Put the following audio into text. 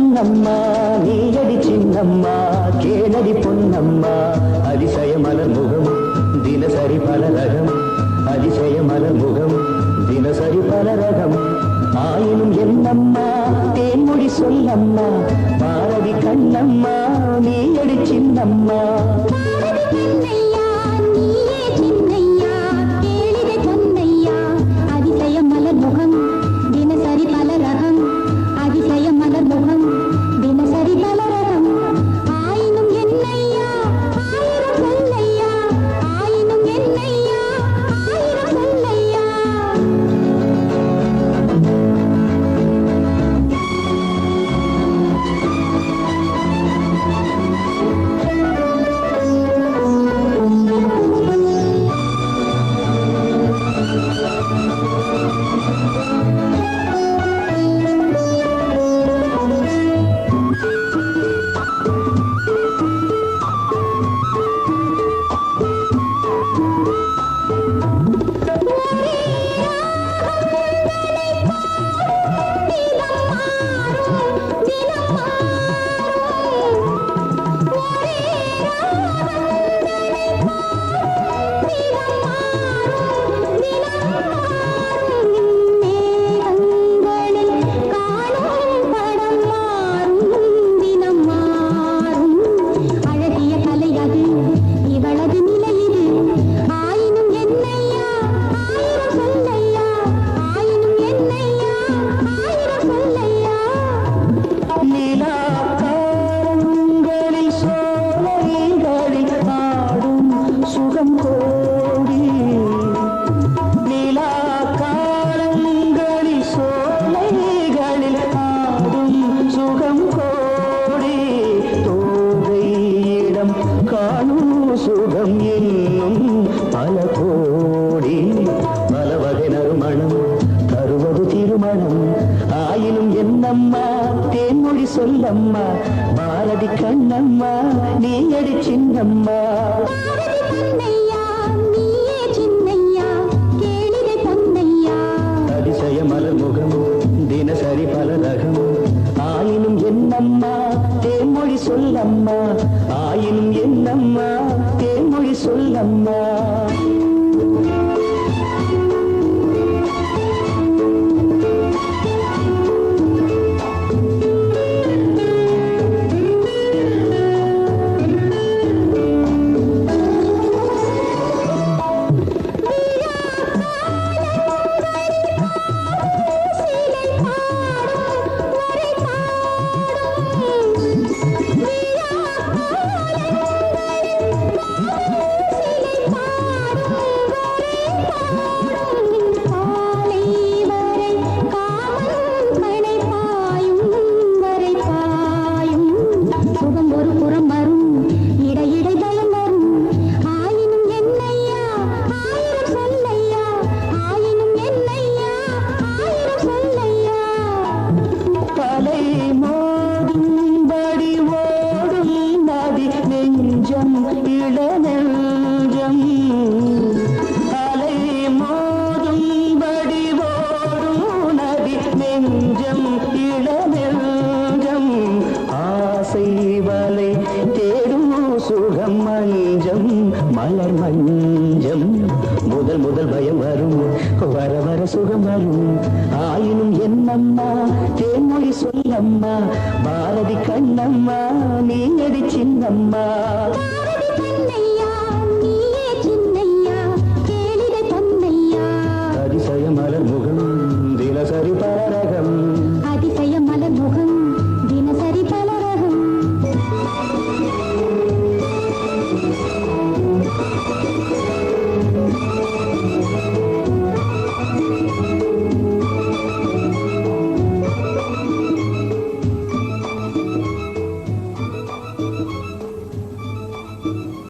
பொன்னம்மா நீயடி சின்னம்மா கேளடி பொன்னம்மா. அதிசய மலர் முகம் தினசரி பல ரகம். அதிசய மலர் முகம் தினசரி பல ரகம். ஆயினும் என்னம்மா தேன்மொழி சொல்லம்மா. பாரதி கண்ணம்மா நீயடி சின்னம்மா. சொல்லம்மா பாரதி கண்ணம்மா நீ எடு சின்னம்மா ஆசை வலை தேடும் சுகம் மஞ்சம் மலர் மஞ்சம். முதல் முதல் பயம் வரும் வர வர சுகம் வரும். ஆயினும் என்னம்மா தேன்மொழி சொல்லம்மா பாரதி கண்ணம்மா நீ சின்னம்மா?